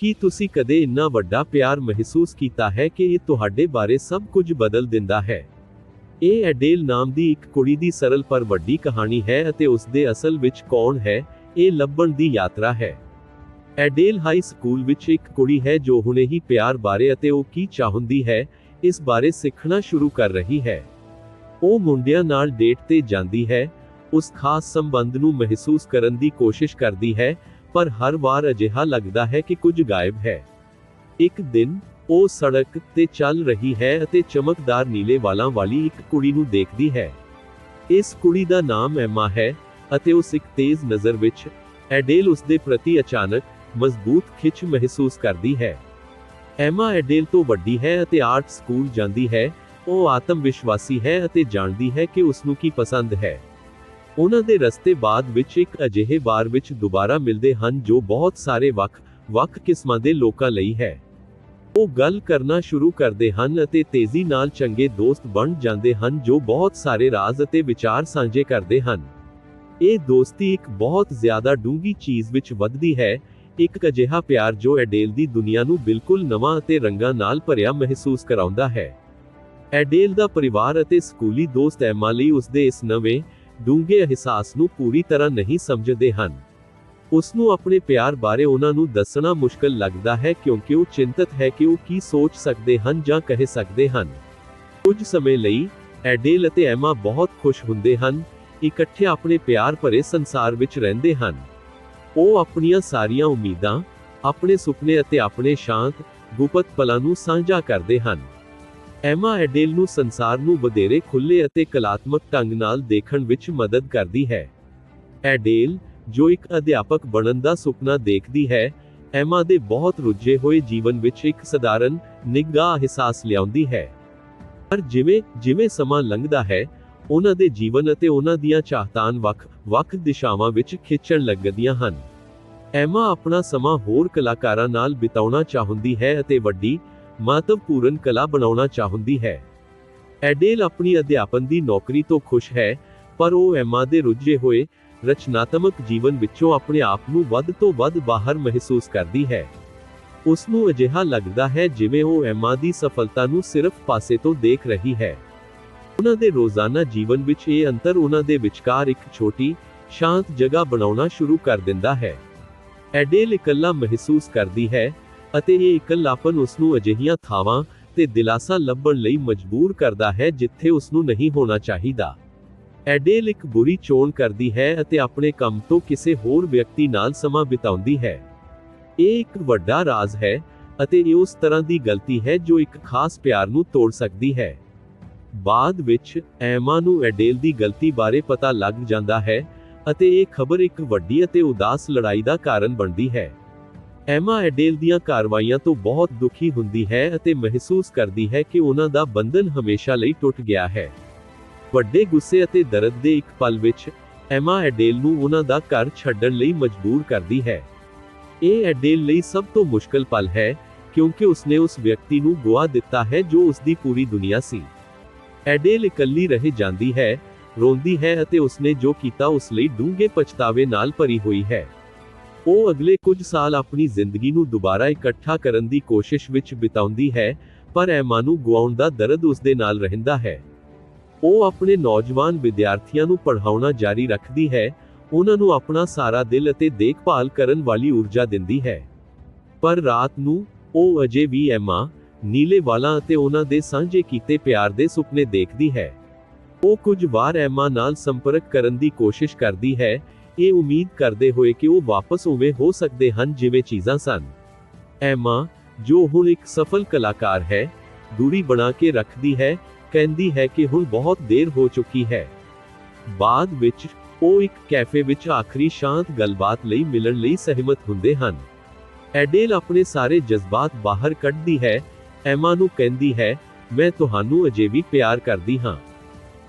ਕੀ ਤੁਸੀਂ ਕਦੇ ਇੰਨਾ ਵੱਡਾ ਪਿਆਰ ਮਹਿਸੂਸ ਕੀਤਾ ਹੈ ਕਿ ਇਹ ਤੁਹਾਡੇ ਬਾਰੇ ਸਭ ਕੁਝ ਬਦਲ ਦਿੰਦਾ ਹੈ? ਇਹ ਐਡੇਲ ਨਾਮ ਦੀ ਇੱਕ ਕੁੜੀ ਦੀ ਸਰਲ ਪਰ ਵੱਡੀ ਕਹਾਣੀ ਹੈ ਅਤੇ ਉਸ ਦੇ ਅਸਲ ਵਿੱਚ ਕੌਣ ਹੈ, ਇਹ ਲੱਭਣ ਦੀ ਯਾਤਰਾ ਹੈ। ਐਡੇਲ ਹਾਈ ਸਕੂਲ ਵਿੱਚ ਇੱਕ ਕੁੜੀ ਹੈ ਜੋ ਹੁਣੇ ਹੀ ਪਿਆਰ ਬਾਰੇ ਅਤੇ ਉਹ ਕੀ ਚਾਹੁੰਦੀ ਹੈ, ਇਸ ਬਾਰੇ ਸਿੱਖਣਾ ਸ਼ੁਰੂ ਕਰ ਰਹੀ ਹੈ। ਉਹ ਮੁੰਡਿਆਂ ਨਾਲ ਡੇਟ ਤੇ ਜਾਂਦੀ ਹੈ, ਉਸ ਖਾਸ ਸੰਬੰਧ ਨੂੰ ਮਹਿਸੂਸ ਕਰਨ ਦੀ ਕੋਸ਼ਿਸ਼ ਕਰਦੀ ਹੈ ਪਰ ਹਰ ਵਾਰ ਅਜਿਹਾ ਲੱਗਦਾ ਹੈ ਕਿ ਕੁਝ ਗਾਇਬ ਹੈ। ਇੱਕ ਦਿਨ, ਉਹ ਸੜਕ ਤੇ ਚੱਲ ਰਹੀ ਹੈ ਅਤੇ ਚਮਕਦਾਰ ਨੀਲੇ ਵਾਲਾਂ ਵਾਲੀ ਇੱਕ ਕੁੜੀ ਨੂੰ ਦੇਖਦੀ ਹੈ। ਇਸ ਕੁੜੀ ਦਾ ਨਾਮ ਐਮਾ ਹੈ ਅਤੇ ਉਸ ਇੱਕ ਤੇਜ਼ ਨਜ਼ਰ ਵਿੱਚ ਐਡੇਲ ਉਸ ਦੇ ਪ੍ਰਤੀ ਅਚਾਨਕ ਮਜ਼ਬੂਤ ਖਿੱਚ ਮਹਿਸੂਸ ਕਰਦੀ ਹੈ। ਐਮਾ ਐਡੇਲ ਤੋਂ ਵੱਡੀ ਹੈ ਅਤੇ ਆਰਟ ਸਕੂਲ ਜਾਂਦੀ ਹੈ, ਉਹ ਆਤਮ ਵਿਸ਼ਵਾਸੀ ਹੈ ਅਤੇ ਜਾਣਦੀ ਹੈ ਕਿ ਉਸ ਨੂੰ ਕੀ ਪਸੰਦ ਹੈ। ਉਹਨਾਂ ਦੇ ਰਸਤੇ ਬਾਅਦ ਵਿੱਚ ਇੱਕ ਅਜਿਹੇ ਬਾਰ ਵਿੱਚ ਦੁਬਾਰਾ ਮਿਲਦੇ ਹਨ ਜੋ ਬਹੁਤ ਸਾਰੇ ਵੱਖ-ਵੱਖ ਕਿਸਮਾਂ ਦੇ ਲੋਕਾਂ ਲਈ ਹੈ। ਉਹ ਗੱਲ ਕਰਨਾ ਸ਼ੁਰੂ ਕਰਦੇ ਹਨ ਅਤੇ ਤੇਜ਼ੀ ਨਾਲ ਚੰਗੇ ਦੋਸਤ ਬਣ ਜਾਂਦੇ ਹਨ ਜੋ ਬਹੁਤ ਸਾਰੇ ਰਾਜ਼ ਅਤੇ ਵਿਚਾਰ ਸਾਂਝੇ ਕਰਦੇ ਹਨ। ਇਹ ਦੋਸਤੀ ਇੱਕ ਬਹੁਤ ਜ਼ਿਆਦਾ ਡੂੰਘੀ ਚੀਜ਼ ਵਿੱਚ ਵੱਧਦੀ ਹੈ, ਇੱਕ ਅਜਿਹਾ ਪਿਆਰ ਜੋ ਐਡੇਲ ਦੀ ਦੁਨੀਆ ਨੂੰ ਬਿਲਕੁਲ ਨਵਾਂ ਅਤੇ ਰੰਗਾਂ ਨਾਲ ਭਰਿਆ ਮਹਿਸੂਸ ਕਰਾਉਂਦਾ ਹੈ। ਐਡੇਲ ਦਾ ਪਰਿਵਾਰ ਅਤੇ ਸਕੂਲੀ ਦੋਸਤ ਐਮਾ ਲਈ ਉਸਦੇ ਇਸ ਨਵੇਂ ਡੂੰਘੇ ਅਹਿਸਾਸ ਨੂੰ ਪੂਰੀ ਤਰ੍ਹਾਂ ਨਹੀਂ ਸਮਝਦੇ ਹਨ। ਉਸ ਨੂੰ ਆਪਣੇ ਪਿਆਰ ਬਾਰੇ ਉਹਨਾਂ ਨੂੰ ਦੱਸਣਾ ਮੁਸ਼ਕਲ ਲੱਗਦਾ ਹੈ ਕਿਉਂਕਿ ਉਹ ਚਿੰਤਤ ਹੈ ਕਿ ਉਹ ਕੀ ਸੋਚ ਸਕਦੇ ਹਨ ਜਾਂ ਕਹਿ ਸਕਦੇ ਹਨ। ਕੁਝ ਸਮੇਂ ਲਈ, ਐਡੇਲ ਅਤੇ ਐਮਾ ਬਹੁਤ ਖੁਸ਼ ਹੁੰਦੇ ਹਨ, ਇਕੱਠੇ ਆਪਣੇ ਪਿਆਰ ਭਰੇ ਸੰਸਾਰ ਵਿੱਚ ਰਹਿੰਦੇ ਹਨ। ਉਹ ਆਪਣੀਆਂ ਸਾਰੀਆਂ ਉਮੀਦਾਂ, ਆਪਣੇ ਸੁਪਨੇ ਅਤੇ ਆਪਣੇ ਸ਼ਾਂਤ, ਗੁਪਤ ਪਲਾਂ ਨੂੰ ਸਾਂਝਾ ਕਰਦੇ ਹਨ। ਐਮਾ ਐਡੇਲ ਨੂੰ ਸੰਸਾਰ ਨੂੰ ਵਧੇਰੇ ਖੁੱਲੇ ਅਤੇ ਕਲਾਤਮਕ ਢੰਗ ਨਾਲ ਦੇਖਣ ਵਿੱਚ ਮਦਦ ਕਰਦੀ ਹੈ। ਐਡੇਲ, ਜੋ ਇੱਕ ਅਧਿਆਪਕ ਬਣਨ ਦਾ ਸੁਪਨਾ ਦੇਖਦੀ ਹੈ, ਐਮਾ ਦੇ ਬਹੁਤ ਰੁੱਝੇ ਹੋਏ ਜੀਵਨ ਵਿੱਚ ਇੱਕ ਸਧਾਰਨ, ਨਿੱਘਾ ਅਹਿਸਾਸ ਲਿਆਉਂਦੀ ਹੈ। ਪਰ ਜਿਵੇਂ ਜਿਵੇਂ ਸਮਾਂ ਲੰਘਦਾ ਹੈ, ਉਹਨਾਂ ਦੇ ਜੀਵਨ ਅਤੇ ਉਹਨਾਂ ਦੀਆਂ ਚਾਹਤਾਂ ਵੱਖ-ਵੱਖ ਦਿਸ਼ਾਵਾਂ ਵਿੱਚ ਖਿੱਚਣ ਲੱਗਦੀਆਂ ਹਨ। ਐਮਾ ਆਪਣਾ ਸਮਾਂ ਹੋਰ ਕਲਾਕਾਰਾਂ ਨਾਲ ਬਿਤਾਉਣਾ ਚਾਹੁੰਦੀ ਹੈ ਅਤੇ ਵੱਡੀ ਮਹੱਤਵਪੂਰਨ ਕਲਾ ਬਣਾਉਣਾ ਚਾਹੁੰਦੀ ਹੈ। ਐਡੇਲ ਆਪਣੀ ਅਧਿਆਪਨ ਦੀ ਨੌਕਰੀ ਤੋਂ ਖੁਸ਼ ਹੈ, ਪਰ ਉਹ ਐਮਾ ਦੇ ਰੁੱਝੇ ਹੋਏ, ਰਚਨਾਤਮਕ ਜੀਵਨ ਵਿੱਚੋਂ ਆਪਣੇ ਆਪ ਨੂੰ ਵੱਧ ਤੋਂ ਵੱਧ ਬਾਹਰ ਮਹਿਸੂਸ ਕਰਦੀ ਹੈ। ਉਸ ਨੂੰ ਅਜਿਹਾ ਲੱਗਦਾ ਹੈ ਜਿਵੇਂ ਉਹ ਐਮਾ ਦੀ ਸਫਲਤਾ ਨੂੰ ਸਿਰਫ ਪਾਸੇ ਤੋਂ ਦੇਖ ਰਹੀ ਹੈ। ਉਹਨਾਂ ਦੇ ਰੋਜ਼ਾਨਾ ਜੀਵਨ ਵਿੱਚ ਇਹ ਅੰਤਰ ਉਹਨਾਂ ਦੇ ਵਿਚਕਾਰ ਇੱਕ ਛੋਟੀ, ਸ਼ਾਂਤ ਜਗ੍ਹਾ ਬਣਾਉਣਾ ਸ਼ੁਰੂ ਕਰ ਦਿੰਦਾ ਹੈ। ਐਡੇਲ ਇਕੱਲਾ ਮਹਿਸੂਸ ਕਰਦੀ ਹੈ ਅਤੇ ਇਹ ਇਕੱਲਾਪਨ ਉਸ ਨੂੰ ਅਜਿਹੀਆਂ ਥਾਵਾਂ ਤੇ ਦਿਲਾਸਾ ਲੱਭਣ ਲਈ ਮਜਬੂਰ ਕਰਦਾ ਹੈ ਜਿੱਥੇ ਉਸ ਨੂੰ ਨਹੀਂ ਹੋਣਾ ਚਾਹੀਦਾ। ਐਡੇਲ ਇੱਕ ਬੁਰੀ ਚੋਣ ਕਰਦੀ ਹੈ ਅਤੇ ਆਪਣੇ ਕੰਮ ਤੋਂ ਕਿਸੇ ਹੋਰ ਵਿਅਕਤੀ ਨਾਲ ਸਮਾਂ ਬਿਤਾਉਂਦੀ ਹੈ। ਇਹ ਇੱਕ ਵੱਡਾ ਰਾਜ਼ ਹੈ ਅਤੇ ਇਹ ਉਸ ਤਰ੍ਹਾਂ ਦੀ ਗਲਤੀ ਹੈ ਜੋ ਇੱਕ ਖਾਸ ਪਿਆਰ ਨੂੰ ਤੋੜ ਸਕਦੀ ਹੈ। ਬਾਅਦ ਵਿੱਚ ਐਮਾ ਨੂੰ ਐਡੇਲ ਦੀ ਗਲਤੀ ਬਾਰੇ ਪਤਾ ਲੱਗ ਜਾਂਦਾ ਹੈ ਅਤੇ ਇਹ ਖਬਰ ਇੱਕ ਵੱਡੀ ਅਤੇ ਉਦਾਸ ਲੜਾਈ ਦਾ ਕਾਰਨ ਬਣਦੀ ਹੈ। ਐਮਾ ਐਡੇਲ ਦੀਆਂ ਕਾਰਵਾਈਆਂ ਤੋਂ ਬਹੁਤ ਦੁਖੀ ਹੁੰਦੀ ਹੈ ਅਤੇ ਮਹਿਸੂਸ ਕਰਦੀ ਹੈ ਕਿ ਉਹਨਾਂ ਦਾ ਬੰਧਨ ਹਮੇਸ਼ਾ ਲਈ ਟੁੱਟ ਗਿਆ ਹੈ। ਵੱਡੇ ਗੁੱਸੇ ਅਤੇ ਦਰਦ ਦੇ ਇੱਕ ਪਲ ਵਿੱਚ, ਐਮਾ ਐਡੇਲ ਨੂੰ ਉਹਨਾਂ ਦਾ ਘਰ ਛੱਡਣ ਲਈ ਮਜਬੂਰ ਕਰਦੀ ਹੈ। ਇਹ ਐਡੇਲ ਲਈ ਸਭ ਤੋਂ ਮੁਸ਼ਕਲ ਪਲ ਹੈ, ਕਿਉਂਕਿ ਉਸਨੇ ਉਸ ਵਿਅਕਤੀ ਨੂੰ ਗੁਆ ਦਿੱਤਾ ਹੈ ਜੋ ਉਸਦੀ ਪੂਰੀ ਦੁਨੀਆ ਸੀ। ਐਡੇਲ ਇਕੱਲੀ ਰਹਿ ਜਾਂਦੀ ਹੈ, ਰੋਂਦੀ ਹੈ ਅਤੇ ਉਸਨੇ ਜੋ ਕੀਤਾ ਉਸ ਲਈ ਡੂੰਘੇ ਪਛਤਾਵੇ ਨਾਲ ਭਰੀ ਹੋਈ ਹੈ। ਉਹ ਅਗਲੇ ਕੁਝ ਸਾਲ ਆਪਣੀ ਜ਼ਿੰਦਗੀ ਨੂੰ ਦੁਬਾਰਾ ਇਕੱਠਾ ਕਰਨ ਦੀ ਕੋਸ਼ਿਸ਼ ਵਿੱਚ ਬਿਤਾਉਂਦੀ ਹੈ, ਪਰ ਐਮਾ ਨੂੰ ਗੁਆਉਣ ਦਾ ਦਰਦ ਉਸ ਦੇ ਨਾਲ ਰਹਿੰਦਾ ਹੈ। ਉਹ ਆਪਣੇ ਨੌਜਵਾਨ ਵਿਦਿਆਰਥੀਆਂ ਨੂੰ ਪੜ੍ਹਾਉਣਾ ਜਾਰੀ ਰੱਖਦੀ ਹੈ, ਉਹਨਾਂ ਨੂੰ ਆਪਣਾ ਸਾਰਾ ਦਿਲ ਅਤੇ ਦੇਖਭਾਲ ਕਰਨ ਵਾਲੀ ਊਰਜਾ ਦਿੰਦੀ ਹੈ। ਪਰ ਰਾਤ ਨੂੰ ਉਹ ਅਜੇ ਵੀ ਐਮਾ, ਨੀਲੇ ਵਾਲਾਂ ਅਤੇ ਉਹਨਾਂ ਦੇ ਸਾਂਝੇ ਕੀਤੇ ਪਿਆਰ ਦੇ ਸੁਪਨੇ ਦੇਖਦੀ ਹੈ। ਉਹ ਕੁਝ ਵਾਰ ਐਮਾ ਨਾਲ ਸੰਪਰਕ ਕਰਨ ਦੀ ਕੋਸ਼ਿਸ਼ ਕਰਦੀ ਹੈ ਇਹ ਉਮੀਦ ਕਰਦੇ ਹੋਏ ਕਿ ਉਹ ਵਾਪਸ ਉਵੇਂ ਹੋ ਸਕਦੇ ਹਨ ਜਿਵੇਂ ਚੀਜ਼ਾਂ ਸਨ। ਐਮਾ ਜੋ ਹੁਣ ਇੱਕ ਸਫਲ ਕਲਾਕਾਰ ਹੈ, ਦੂਰੀ ਬਣਾ ਕੇ ਰੱਖਦੀ ਹੈ, ਕਹਿੰਦੀ ਹੈ ਕਿ ਹੁਣ ਬਹੁਤ ਦੇਰ ਹੋ ਚੁੱਕੀ ਹੈ। ਬਾਅਦ ਵਿੱਚ ਉਹ ਇੱਕ ਕੈਫੇ ਵਿੱਚ ਆਖਰੀ ਸ਼ਾਂਤ ਗੱਲਬਾਤ ਲਈ ਮਿਲਣ ਲਈ ਸਹਿਮਤ ਹੁੰਦੇ ਹਨ। ਐਡੇਲ ਆਪਣੇ ਸਾਰੇ ਜਜ਼ਬਾਤ ਬਾਹਰ ਕੱਢਦੀ ਹੈ ਐਮਾ ਨੂੰ ਕਹਿੰਦੀ ਹੈ, ਮੈਂ ਤੁਹਾਨੂੰ ਅਜੇ ਵੀ ਪਿਆਰ ਕਰਦੀ ਹਾਂ।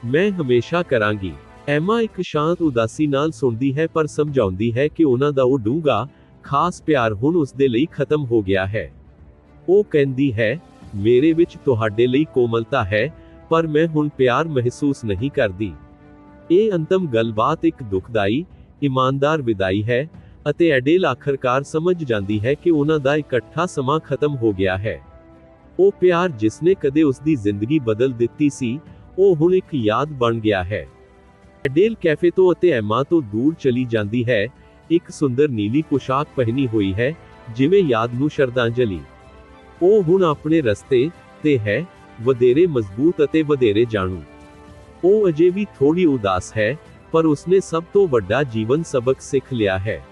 ਮੈਂ ਹਮੇਸ਼ਾ ਕਰਾਂਗੀ। ਐਮਾ ਇੱਕ ਸ਼ਾਂਤ ਉਦਾਸੀ ਨਾਲ ਸੁਣਦੀ ਹੈ ਪਰ ਸਮਝਾਉਂਦੀ ਹੈ ਕਿ ਉਹਨਾਂ ਦਾ ਉਹ ਡੂੰਘਾ, ਖਾਸ ਪਿਆਰ ਹੁਣ ਉਸ ਦੇ ਲਈ ਖਤਮ ਹੋ ਗਿਆ ਹੈ। ਉਹ ਕਹਿੰਦੀ ਹੈ, ਮੇਰੇ ਵਿੱਚ ਤੁਹਾਡੇ ਲਈ ਕੋਮਲਤਾ ਹੈ, ਪਰ ਮੈਂ ਹੁਣ ਪਿਆਰ ਮਹਿਸੂਸ ਨਹੀਂ ਕਰਦੀ। ਇਹ ਅੰਤਮ ਗੱਲਬਾਤ ਇੱਕ ਦੁਖਦਾਈ, ਇਮਾਨਦਾਰ ਵਿਦਾਈ ਹੈ ਅਤੇ ਐਡੇਲ ਆਖਰਕਾਰ ਸਮਝ ਜਾਂਦੀ ਹੈ ਕਿ ਉਹਨਾਂ ਦਾ ਇਕੱਠਾ ਸਮਾਂ ਖਤਮ ਹੋ ਗਿਆ ਹੈ। ਉਹ ਪਿਆਰ ਜਿਸਨੇ ਕਦੇ ਉਸ ਦੀ ਜ਼ਿੰਦਗੀ ਬਦਲ ਦਿੱਤੀ ਸੀ, ਉਹ ਹੁਣ ਇੱਕ ਯਾਦ ਬਣ ਗਿਆ ਹੈ। ਐਡੇਲ ਕੈਫੇ ਤੋਂ ਅਤੇ ਐਮਾ ਤੋਂ ਦੂਰ ਚਲੀ ਜਾਂਦੀ ਹੈ। ਇੱਕ ਸੁੰਦਰ ਨੀਲੀ ਪੋਸ਼ਾਕ ਪਹਿਨੀ ਹੋਈ ਹੈ, ਜਿਵੇਂ ਯਾਦ ਨੂੰ ਸ਼ਰਧਾਂਜਲੀ। ਉਹ ਹੁਣ ਆਪਣੇ ਰਸਤੇ ਤੇ ਹੈ, ਵਧੇਰੇ ਮਜ਼ਬੂਤ ਅਤੇ ਵਧੇਰੇ ਜਾਣੂ। ਉਹ ਅਜੇ ਵੀ ਥੋੜੀ ਉਦਾਸ ਹੈ, ਪਰ ਉਸਨੇ ਸਭ ਤੋਂ ਵੱਡਾ ਜੀਵਨ ਸਬਕ ਸਿੱਖ ਲਿਆ ਹੈ।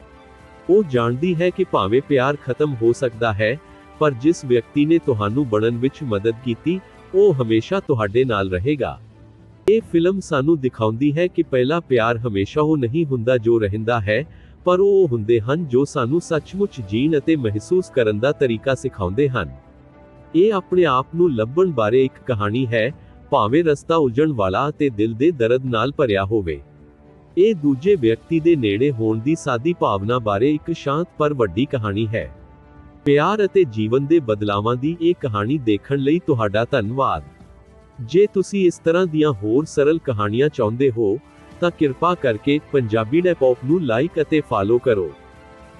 ਉਹ ਜਾਣਦੀ ਹੈ ਕਿ ਭਾਵੇਂ ਪਿਆਰ ਖਤਮ ਹੋ ਸਕਦਾ ਹੈ, ਪਰ ਜਿਸ ਵਿਅਕਤੀ ਨੇ ਤੁਹਾਨੂੰ ਬਣਨ ਵਿੱਚ ਮਦਦ ਕੀਤੀ, ਉਹ ਹਮੇਸ਼ਾ ਤੁਹਾਡੇ ਨਾਲ ਰਹੇਗਾ। ਇਹ ਫਿਲਮ ਸਾਨੂੰ ਦਿਖਾਉਂਦੀ ਹੈ ਕਿ ਪਹਿਲਾ ਪਿਆਰ ਹਮੇਸ਼ਾ ਉਹ ਨਹੀਂ ਹੁੰਦਾ ਜੋ ਰਹਿੰਦਾ ਹੈ, ਪਰ ਉਹ ਹੁੰਦੇ ਹਨ ਜੋ ਸਾਨੂੰ ਸੱਚਮੁੱਚ ਜੀਣ ਅਤੇ ਮਹਿਸੂਸ ਕਰਨ ਦਾ ਤਰੀਕਾ ਸਿਖਾਉਂਦੇ ਹਨ। ਇਹ ਆਪਣੇ ਆਪ ਨੂੰ ਲੱਭਣ ਬਾਰੇ ਇੱਕ ਕਹਾਣੀ ਹੈ, ਭਾਵੇਂ ਰਸਤਾ ਉਲਝਣ ਵਾਲਾ ਅਤੇ ਦਿਲ ਦੇ ਦਰਦ ਨਾਲ ਭਰਿਆ ਹੋਵੇ। ਇਹ ਦੂਜੇ ਵਿਅਕਤੀ ਦੇ ਨੇੜੇ ਹੋਣ ਦੀ ਸਾਦੀ ਭਾਵਨਾ ਬਾਰੇ ਇੱਕ ਸ਼ਾਂਤ ਪਰ ਵੱਡੀ ਕਹਾਣੀ ਹੈ। ਪਿਆਰ ਅਤੇ ਜੀਵਨ ਦੇ ਬਦਲਾਵਾਂ ਦੀ ਇਹ ਕਹਾਣੀ ਦੇਖਣ ਲਈ ਤੁਹਾਡਾ ਧੰਨਵਾਦ। ਜੇ ਤੁਸੀਂ ਇਸ ਤਰ੍ਹਾਂ ਦੀਆਂ ਹੋਰ ਸਰਲ ਕਹਾਣੀਆਂ ਚਾਹੁੰਦੇ ਹੋ, ਤਾਂ ਕਿਰਪਾ ਕਰਕੇ ਪੰਜਾਬੀ ਡੈਪੌਪ ਨੂੰ ਲਾਈਕ ਅਤੇ ਫਾਲੋ ਕਰੋ।